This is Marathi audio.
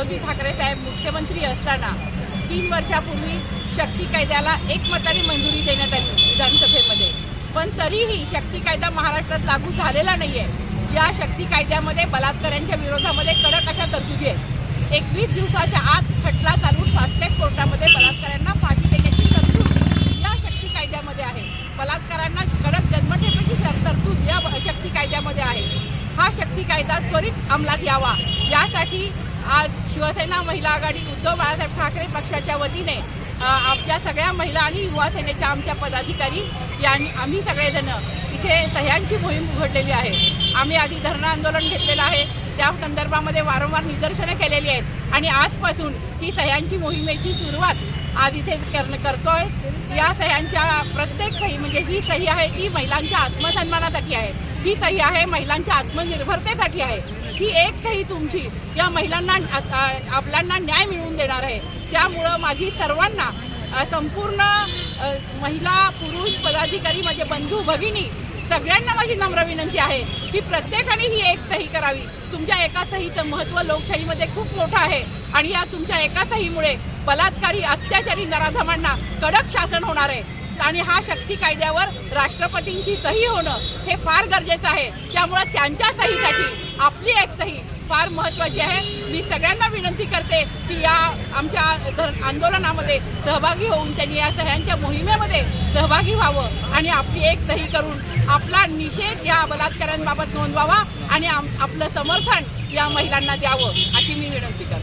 उद्धवजी ठाकरे साहेब मुख्यमंत्री असताना तीन वर्षापूर्वी शक्ती कायद्याला एकमताने मंजुरी देण्यात आली विधानसभेमध्ये. पण तरीही शक्ती कायदा महाराष्ट्रात लागू झालेला नाही आहे या शक्ती कायद्यामध्ये बलात्कारांच्या विरोधामध्ये कडक अशा तरतुदी आहेत. एकवीस दिवसाच्या आत खटला चालून फास्टॅग कोर्टामध्ये बलात्कारांना फाशी देण्याची तरतूद या शक्ती कायद्यामध्ये आहे. बलात्कारांना कडक जन्मठेपेची तरतूद या शक्ती कायद्यामध्ये आहे. हा शक्ती कायदा त्वरित अंमलात यावा. यासाठी आज शिवसेना महिला आघाडी उद्धव बाळासाहेब ठाकरे पक्षाच्या वतीने आमच्या सगळ्या महिला आणि युवा सेनेच्या आमच्या पदाधिकारी यांनी आम्ही सगळेजण इथे सह्यांची मोहीम उघडलेली आहे. आम्ही आधी धरणं आंदोलन घेतलेलं आहे. त्या संदर्भामध्ये वारंवार निदर्शनं केलेली आहेत. आणि आजपासून ही सह्यांची मोहिमेची सुरुवात आज इथे करण करतोय. या सह्यांच्या प्रत्येक सही म्हणजे जी सही आहे ती महिलांच्या आत्मसन्मानासाठी आहे. ही सही आहे महिलांच्या आत्मनिर्भरतेसाठी आहे. ही एक सही तुमची या महिलांना आपल्यांना न्याय मिळवून देणार आहे. त्यामुळं माझी सर्वांना संपूर्ण महिला पुरुष पदाधिकारी माझे बंधू भगिनी सगळ्यांना माझी नम्र विनंती आहे की प्रत्येकाने ही एक सही करावी. तुमच्या एका सहीचं महत्त्व लोकशाहीमध्ये खूप मोठं आहे आणि या तुमच्या एका सहीमुळे बलात्कारी अत्याचारी नराधमांना कडक शासन होणार आहे. आणि हा शक्ती कायद्यावर राष्ट्रपतींची सही होणं हे फार गरजेचं आहे. त्यामुळं त्यांच्या सहीसाठी आपली एक सही फार महत्त्वाची आहे. मी सगळ्यांना विनंती करते की या आमच्या आंदोलनामध्ये सहभागी होऊन त्यांनी या सह्यांच्या मोहिमेमध्ये सहभागी व्हावं आणि आपली एक सही करून आपला निषेध या बलात्कारांबाबत नोंदवावा आणि आम- आपलं समर्थन या महिलांना द्यावं अशी मी विनंती करते.